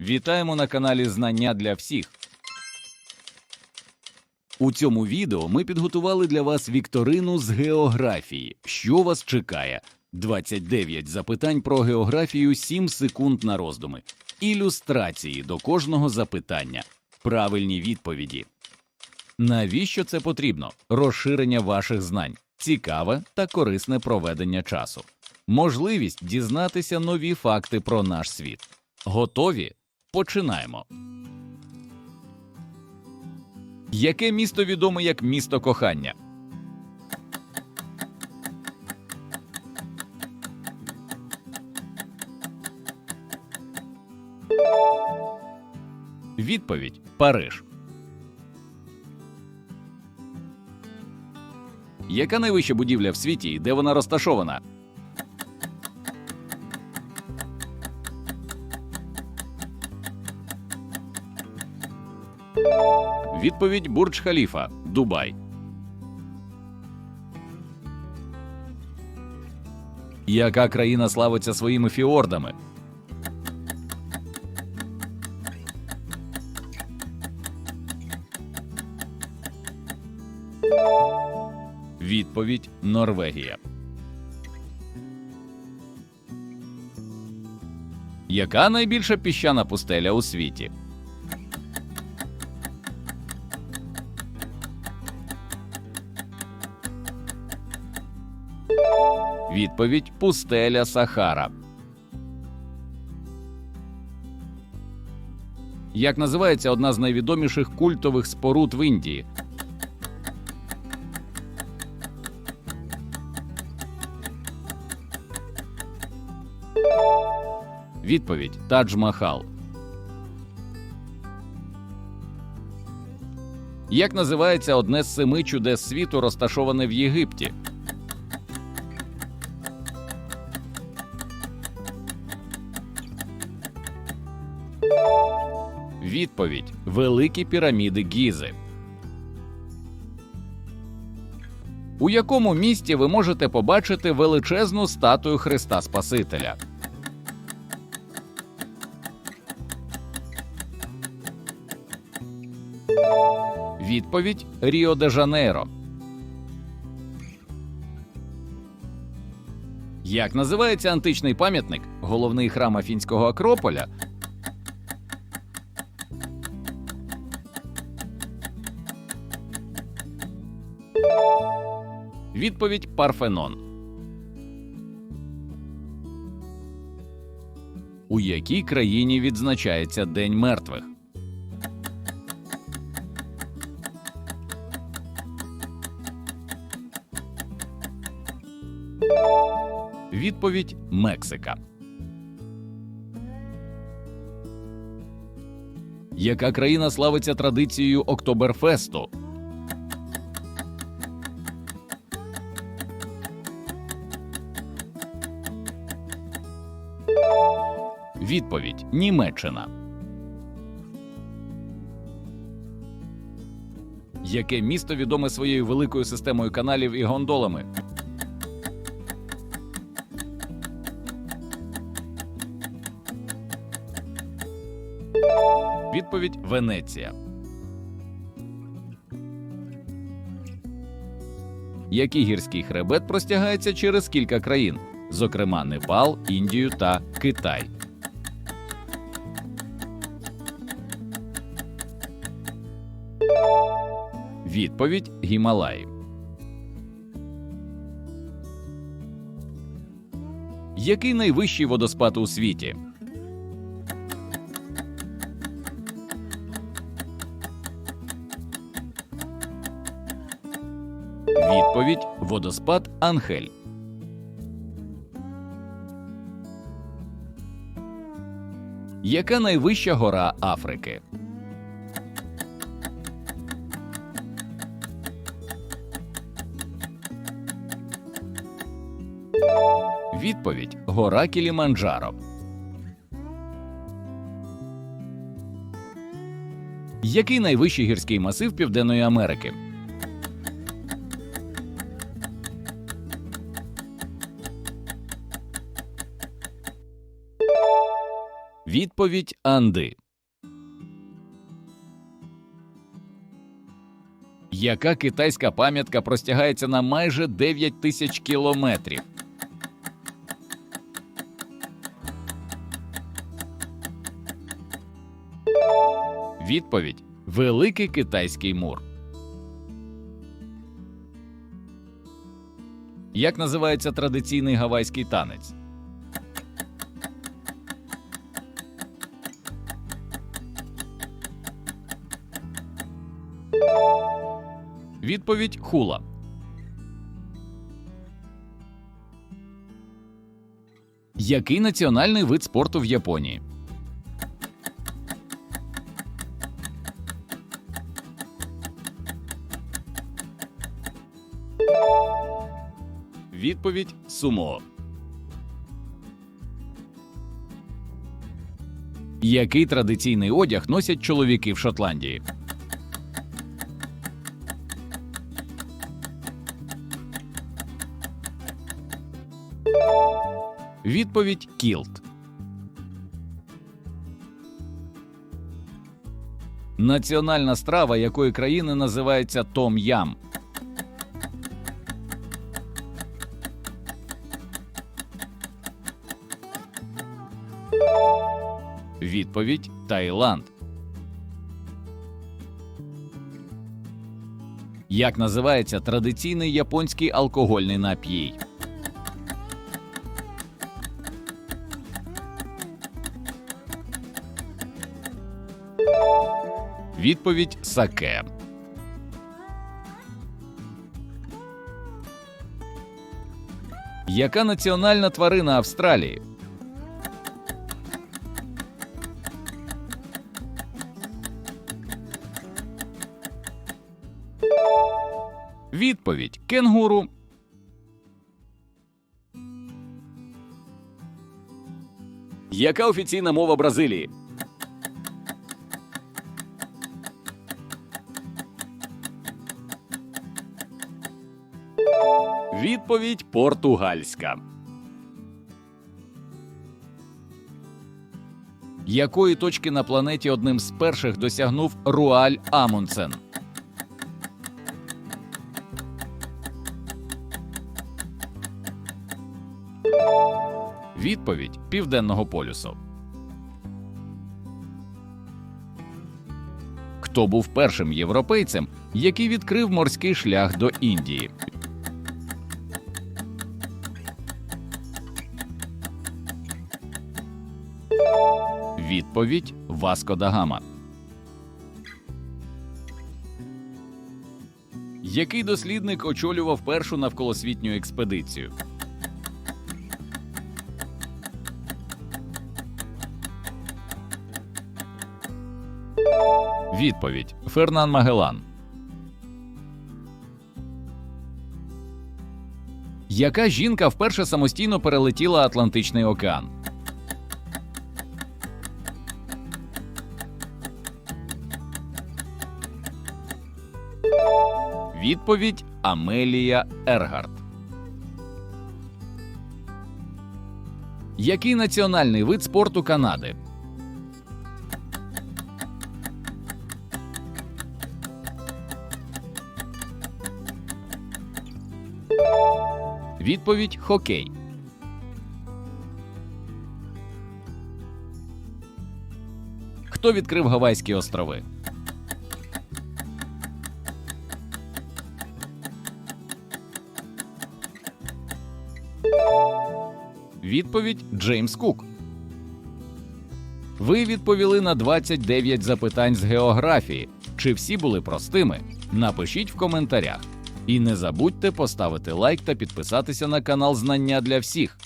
Вітаємо на каналі Знання для всіх. У цьому відео ми підготували для вас вікторину з географії. Що вас чекає? 29 запитань про географію, 7 секунд на роздуми, ілюстрації до кожного запитання, правильні відповіді. Навіщо це потрібно? Розширення ваших знань, цікаве та корисне проведення часу, можливість дізнатися нові факти про наш світ. Готові? Починаємо. Яке місто відоме як місто кохання? Відповідь Париж. Яка найвища будівля в світі і де вона розташована? Відповідь Бурдж Халіфа, Дубай. Яка країна славиться своїми фіордами? Відповідь Норвегія. Яка найбільша піщана пустеля у світі? Відповідь Пустеля Сахара. Як називається одна з найвідоміших культових споруд в Індії? Відповідь Тадж Махал. Як називається одне з семи чудес світу, розташоване в Єгипті? Відповідь Великі піраміди Гізи. У якому місті ви можете побачити величезну статую Христа Спасителя? Відповідь Ріо де Жанейро. Як називається античний пам'ятник, головний храм Афінського Акрополя, Відповідь Парфенон. У якій країні відзначається День мертвих? Відповідь Мексика. Яка країна славиться традицією Октоберфесту? Відповідь Німеччина. Яке місто відоме своєю великою системою каналів і гондолами? Відповідь Венеція. Який гірський хребет простягається через кілька країн, зокрема Непал, Індію та Китай. Відповідь Гімалаї. Який найвищий водоспад у світі? Відповідь Водоспад Анхель. Яка найвища гора Африки? Відповідь Гора Кіліманджаро. Який найвищий гірський масив Південної Америки? Відповідь Анди. Яка китайська пам'ятка простягається на майже 9 тисяч кілометрів? Відповідь Великий китайський мур. Як називається традиційний гавайський танець? Відповідь хула. Який національний вид спорту в Японії? Відповідь сумо. Який традиційний одяг носять чоловіки в Шотландії? Відповідь кілт. Національна страва якої країни називається том ям. Відповідь Таїланд. Як називається традиційний японський алкогольний напій? Відповідь саке. Яка національна тварина Австралії? Відповідь кенгуру. Яка офіційна мова Бразилії? Відповідь португальська. Якої точки на планеті одним з перших досягнув Руаль Амундсен? Відповідь Південного полюсу. Хто був першим європейцем, який відкрив морський шлях до Індії? Відповідь Васко да Гама. Який дослідник очолював першу навколосвітню експедицію? Відповідь Фернан Магелан. Яка жінка вперше самостійно перелетіла Атлантичний океан? Відповідь Амелія Ергард. Який національний вид спорту Канади? Відповідь хокей. Хто відкрив Гавайські острови? Відповідь Джеймс Кук. Ви відповіли на 29 запитань з географії. Чи всі були простими? Напишіть в коментарях. І не забудьте поставити лайк та підписатися на канал Знання для всіх.